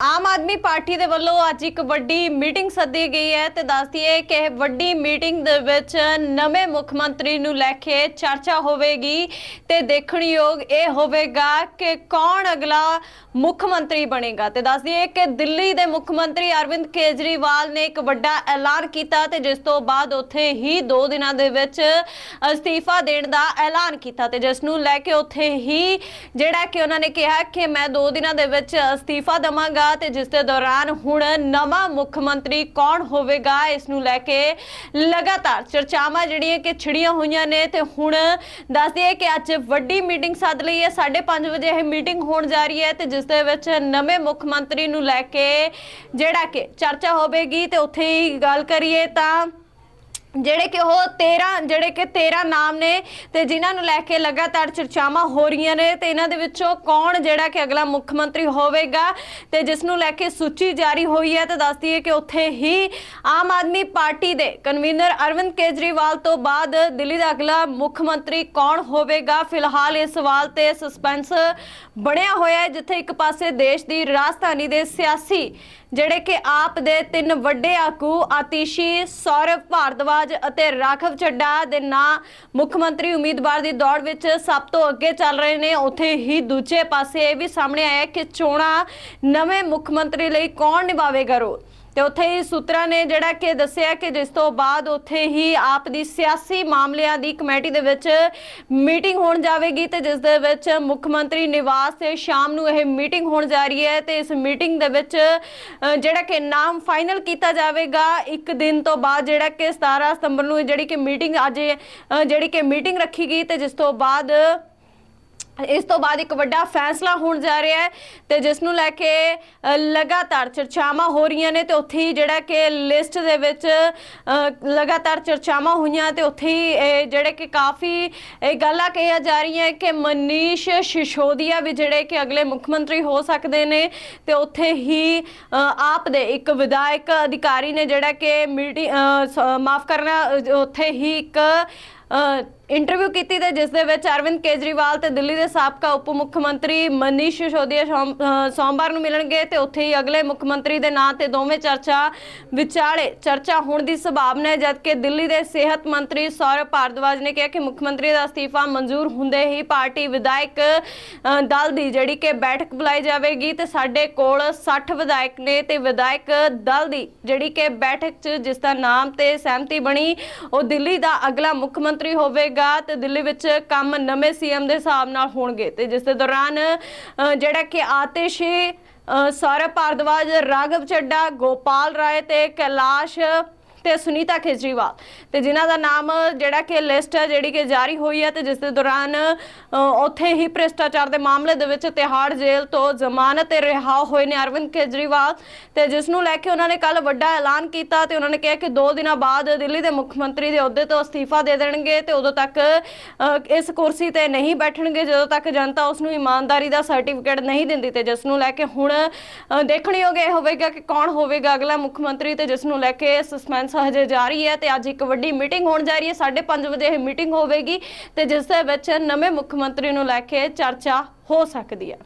ਆਮ Aadmi party ਦੇ ਵੱਲੋਂ ਅੱਜ ਇੱਕ ਵੱਡੀ ਮੀਟਿੰਗ ਸੱਦੀ ਗਈ ਹੈ ਤੇ ਦੱਸਦੀ ਹੈ ਕਿ ਇਹ ਵੱਡੀ ਮੀਟਿੰਗ ਦੇ ਵਿੱਚ ਨਵੇਂ ਮੁੱਖ ਮੰਤਰੀ ਨੂੰ ਲੈ ਕੇ ਚਰਚਾ ਹੋਵੇਗੀ ਤੇ ਦੇਖਣਯੋਗ ਇਹ ਹੋਵੇਗਾ ਕਿ ਕੌਣ ਅਗਲਾ ਮੁੱਖ ਮੰਤਰੀ ਬਣੇਗਾ। ਤੇ ਦੱਸਦੀ ਹੈ ਕਿ ਦਿੱਲੀ ਦੇ ਮੁੱਖ ਮੰਤਰੀ ਅਰਵਿੰਦ ਕੇਜਰੀਵਾਲ ਨੇ ਇੱਕ ਵੱਡਾ ਐਲਾਨ ਕੀਤਾ ਤੇ ਜਿਸ ਤੋਂ ਬਾਅਦ ਉੱਥੇ ਹੀ 2 ਦਿਨਾਂ ਦੇ ਵਿੱਚ ਅਸਤੀਫਾ ਦੇਣ ਦਾ ਐਲਾਨ ਕੀਤਾ ਤੇ ਜਿਸ ਨੂੰ ਲੈ ਕੇ ਉੱਥੇ ਹੀ ਜਿਹੜਾ ਕਿ ਉਹਨਾਂ ਨੇ ਕਿਹਾ ਕਿ ਮੈਂ 2 ਦਿਨਾਂ ਦੇ ਵਿੱਚ ਅਸਤੀਫਾ ਦਵਾਂਗਾ ਤੇ ਜਿਸ ਦੇ ਦੌਰਾਨ ਹੁਣ ਨਵਾਂ ਮੁੱਖ ਮੰਤਰੀ ਕੌਣ ਹੋਵੇਗਾ, ਇਸ ਨੂੰ ਲੈ ਕੇ ਲਗਾਤਾਰ ਚਰਚਾਵਾਂ ਜਿਹੜੀਆਂ ਕਿ ਛਿੜੀਆਂ ਹੋਈਆਂ ਨੇ ਤੇ ਹੁਣ ਦੱਸਦੀ ਹੈ ਕਿ ਅੱਜ ਵੱਡੀ ਮੀਟਿੰਗ ਸੱਦ ਲਈ ਹੈ 5:30 ਵਜੇ ਇਹ ਮੀਟਿੰਗ ਹੋਣ ਜਾ ਰਹੀ ਹੈ ਤੇ ਜਿਸ ਦੇ ਵਿੱਚ ਨਵੇਂ ਮੁੱਖ ਮੰਤਰੀ ਨੂੰ ਲੈ ਕੇ ਜਿਹੜਾ ਕਿ ਚਰਚਾ ਹੋਵੇਗੀ ਤੇ ਉੱਥੇ ਹੀ ਗੱਲ ਕਰੀਏ ਤਾਂ ਜਿਹੜੇ ਕਿ ਉਹ 13 ਜਿਹੜੇ ਕਿ 13 ਨਾਮ ਨੇ ਤੇ ਜਿਨ੍ਹਾਂ ਨੂੰ ਲੈ ਕੇ ਲਗਾਤਾਰ ਚਰਚਾਵਾਂ ਹੋ ਰਹੀਆਂ ਨੇ ਤੇ ਇਹਨਾਂ ਦੇ ਵਿੱਚੋਂ ਕੌਣ ਜਿਹੜਾ ਕਿ ਅਗਲਾ ਮੁੱਖ ਮੰਤਰੀ ਹੋਵੇਗਾ ਤੇ ਜਿਸ ਨੂੰ ਲੈ ਕੇ ਸੂਚੀ ਜਾਰੀ ਹੋਈ ਹੈ ਤਾਂ ਦੱਸਦੀ ਹੈ ਕਿ ਉੱਥੇ ਹੀ ਆਮ ਆਦਮੀ ਪਾਰਟੀ ਦੇ ਕਨਵੀਨਰ ਅਰਵਿੰਦ ਕੇਜਰੀਵਾਲ ਤੋਂ ਬਾਅਦ ਦਿੱਲੀ ਦਾ ਅਗਲਾ ਮੁੱਖ ਮੰਤਰੀ ਕੌਣ ਹੋਵੇਗਾ? ਫਿਲਹਾਲ ਇਸ ਸਵਾਲ ਤੇ ਸਸਪੈਂਸ ਬਣਿਆ ਹੋਇਆ ਹੈ, ਜਿੱਥੇ ਇੱਕ ਪਾਸੇ ਦੇਸ਼ ਦੀ ਰਾਜਧਾਨੀ ਦੇ ਸਿਆਸੀ ਜਿਹੜੇ ਕਿ ਆਪ ਦੇ ਤਿੰਨ ਵੱਡੇ ਆਗੂ ਆਤੀਸ਼ੀ ਸੌਰਵ ਭਾਰਦਵਾਜ ਅਤੇ ਰਾਘਵ ਚੱਡਾ ਦੇ ਨਾਂ ਮੁੱਖ ਮੰਤਰੀ ਉਮੀਦਵਾਰ ਦੀ ਦੌੜ ਵਿੱਚ ਸਭ ਤੋਂ ਅੱਗੇ ਚੱਲ ਰਹੇ ਨੇ। ਉੱਥੇ ਹੀ ਦੂਜੇ ਪਾਸੇ ਇਹ ਵੀ ਸਾਹਮਣੇ ਆਇਆ ਕਿ ਚੋਣਾਂ ਨਵੇਂ ਮੁੱਖ ਮੰਤਰੀ ਲਈ ਕੌਣ ਨਿਭਾਵੇਗਾ ਰੋਲ ਤੇ ਉੱਥੇ ਹੀ ਸੂਤਰਾਂ ਨੇ ਜਿਹੜਾ ਕਿ ਦੱਸਿਆ ਕਿ ਜਿਸ ਤੋਂ ਬਾਅਦ ਉੱਥੇ ਹੀ ਆਪ ਦੀ ਸਿਆਸੀ ਮਾਮਲਿਆਂ ਦੀ ਕਮੇਟੀ ਦੇ ਵਿੱਚ ਮੀਟਿੰਗ ਹੋਣ ਜਾਵੇਗੀ ਤੇ ਜਿਸ ਦੇ ਵਿੱਚ ਮੁੱਖ ਮੰਤਰੀ ਨਿਵਾਸ ਤੇ ਸ਼ਾਮ ਨੂੰ ਇਹ ਮੀਟਿੰਗ ਹੋਣ ਜਾ ਰਹੀ ਹੈ ਤੇ ਇਸ ਮੀਟਿੰਗ ਦੇ ਵਿੱਚ ਜਿਹੜਾ ਕਿ ਨਾਮ ਫਾਈਨਲ ਕੀਤਾ ਜਾਵੇਗਾ, ਇੱਕ ਦਿਨ ਤੋਂ ਬਾਅਦ ਜਿਹੜਾ ਕਿ 17 ਸਤੰਬਰ ਨੂੰ ਜਿਹੜੀ ਕਿ ਮੀਟਿੰਗ ਅੱਜ ਜਿਹੜੀ ਕਿ ਮੀਟਿੰਗ ਰੱਖੀ ਗਈ ਤੇ ਜਿਸ ਤੋਂ ਬਾਅਦ ਇਸ ਤੋਂ ਬਾਅਦ ਇੱਕ ਵੱਡਾ ਫੈਸਲਾ ਹੋਣ ਜਾ ਰਿਹਾ ਹੈ ਤੇ ਜਿਸ ਨੂੰ ਲੈ ਕੇ ਲਗਾਤਾਰ ਚਰਚਾਵਾਂ ਹੋ ਰਹੀਆਂ ਨੇ ਤੇ ਉੱਥੇ ਹੀ ਜਿਹੜਾ ਕਿ ਲਿਸਟ ਦੇ ਵਿੱਚ ਲਗਾਤਾਰ ਚਰਚਾਵਾਂ ਹੋਈਆਂ ਤੇ ਉੱਥੇ ਹੀ ਇਹ ਜਿਹੜੇ ਕਿ ਕਾਫੀ, ਇਹ ਗੱਲਾਂ ਕਹੀਆਂ ਜਾ ਰਹੀਆਂ ਕਿ ਮਨੀਸ਼ ਸ਼ਿਸ਼ੋਦੀਆ ਵੀ ਜਿਹੜੇ ਕਿ ਅਗਲੇ ਮੁੱਖ ਮੰਤਰੀ ਹੋ ਸਕਦੇ ਨੇ ਤੇ ਉੱਥੇ ਹੀ ਆਪ ਦੇ ਇੱਕ ਵਿਧਾਇਕ ਅਧਿਕਾਰੀ ਨੇ ਜਿਹੜਾ ਕਿ ਮੀਟਿੰਗ ਮਾਫ ਕਰਨਾ ਉੱਥੇ ਹੀ ਇੱਕ ਇੰਟਰਵਿਊ ਕੀਤੀ ਤੇ ਜਿਸ ਦੇ ਵਿੱਚ ਅਰਵਿੰਦ ਕੇਜਰੀਵਾਲ ਤੇ ਦਿੱਲੀ ਦੇ ਸਾਬਕਾ ਉਪ ਮੁੱਖ ਮੰਤਰੀ ਮਨੀਸ਼ ਸਿਸੋਦੀਆ ਸੋਮ- ਸੋਮਵਾਰ ਨੂੰ ਮਿਲਣਗੇ ਤੇ ਉੱਥੇ ਹੀ ਅਗਲੇ ਮੁੱਖ ਮੰਤਰੀ ਦੇ ਨਾਂ ਤੇ ਦੋਵੇਂ ਚਰਚਾ ਵਿਚਾਲੇ ਚਰਚਾ ਹੋਣ ਦੀ ਸੰਭਾਵਨਾ ਹੈ, ਜਦਕਿ ਦਿੱਲੀ ਦੇ ਸਿਹਤ ਮੰਤਰੀ ਸੌਰਵ ਭਾਰਦਵਾਜ ਨੇ ਕਿਹਾ ਕਿ ਮੁੱਖ ਮੰਤਰੀ ਦਾ ਅਸਤੀਫਾ ਮਨਜ਼ੂਰ ਹੁੰਦੇ ਹੀ ਪਾਰਟੀ ਵਿਧਾਇਕ ਦਲ ਦੀ ਜਿਹੜੀ ਕਿ ਬੈਠਕ ਬੁਲਾਈ ਜਾਵੇਗੀ ਤੇ ਸਾਡੇ ਕੋਲ 60 ਵਿਧਾਇਕ ਨੇ ਤੇ ਵਿਧਾਇਕ ਦਲ ਦੀ ਜਿਹੜੀ ਕਿ ਬੈਠਕ 'ਚ ਜਿਸ ਦਾ ਨਾਮ ਤੇ ਸਹਿਮਤੀ ਬਣੀ, ਉਹ ਦਿੱਲੀ ਦਾ ਅਗਲਾ ਮੁੱਖ ਮੰਤਰੀ ਹੋਵੇਗਾ। ਤੇ ਦਿੱਲੀ ਵਿੱਚ ਕੰਮ ਨਵੇਂ ਸੀਐਮ ਦੇ ਹਿਸਾਬ ਨਾਲ ਹੋਣਗੇ। ਤੇ ਜਿਸ ਦੇ ਦੌਰਾਨ ਜਿਹੜਾ ਕਿ ਆਤਿਸ਼ੀ ਅ, ਸੌਰਵ ਭਾਰਦਵਾਜ ਰਾਘਵ ਚੱਡਾ ਗੋਪਾਲ ਰਾਏ ਤੇ ਕੈਲਾਸ਼ ਤੇ ਸੁਨੀਤਾ ਕੇਜਰੀਵਾਲ। ਤੇ ਜਿਨ੍ਹਾਂ ਦਾ ਨਾਮ ਜਿਹੜਾ ਕਿ ਲਿਸਟ ਹੈ, ਜਿਹੜੀ ਕਿ ਜਾਰੀ ਹੋਈ ਹੈ ਤੇ ਜਿਸ ਦੇ ਦੌਰਾਨ ਉੱਥੇ ਹੀ ਭ੍ਰਿਸ਼ਟਾਚਾਰ ਦੇ ਮਾਮਲੇ ਦੇ ਵਿੱਚ ਤਿਹਾੜ ਜੇਲ੍ਹ ਤੋਂ ਜ਼ਮਾਨਤ ਤੇ ਰਿਹਾ ਹੋਏ ਨੇ ਅਰਵਿੰਦ ਕੇਜਰੀਵਾਲ। ਤੇ ਜਿਸ ਨੂੰ ਲੈ ਕੇ ਉਹਨਾਂ ਨੇ ਕੱਲ ਵੱਡਾ ਐਲਾਨ ਕੀਤਾ ਤੇ ਉਹਨਾਂ ਨੇ ਕਿਹਾ ਕਿ 2 ਦਿਨਾਂ ਬਾਅਦ ਦਿੱਲੀ ਦੇ ਮੁੱਖ ਮੰਤਰੀ ਦੇ ਅਹੁਦੇ ਤੋਂ ਅਸਤੀਫਾ ਦੇ ਦੇਣਗੇ ਤੇ ਉਦੋਂ ਤੱਕ ਇਸ ਕੁਰਸੀ ਤੇ ਨਹੀਂ ਬੈਠਣਗੇ। ਜਦੋਂ ਤੱਕ ਜਨਤਾ ਉਸ ਨੂੰ ਇਮਾਨਦਾਰੀ ਦਾ ਸਰਟੀਫਿਕੇਟ ਨਹੀਂ ਦਿੰਦੀ ਤੇ ਜਿਸ ਨੂੰ ਲੈ ਕੇ ਹੁਣ ਦੇਖਣਯੋਗ ਇਹ ਹੋਵੇਗਾ ਕਿ ਕੌਣ ਹੋਵੇਗਾ ਅਗਲਾ ਮੁੱਖ ਮੰਤਰੀ ਤੇ ਜਿਸ ਨੂੰ ਲੈ ਕੇ ਸਸਪੈਂਸ ਹਜੇ ਜਾਰੀ ਹੈ ਤੇ ਅੱਜ ਇੱਕ ਵੱਡੀ ਮੀਟਿੰਗ ਹੋਣ ਜਾ ਰਹੀ ਹੈ। 5:30 ਵਜੇ ਇਹ ਮੀਟਿੰਗ ਹੋਵੇਗੀ ਤੇ ਜਿਸ ਦੇ ਵਿੱਚ ਨਵੇਂ ਮੁੱਖ ਮੰਤਰੀ ਨੂੰ ਲੈ ਕੇ ਚਰਚਾ ਹੋ ਸਕਦੀ ਹੈ।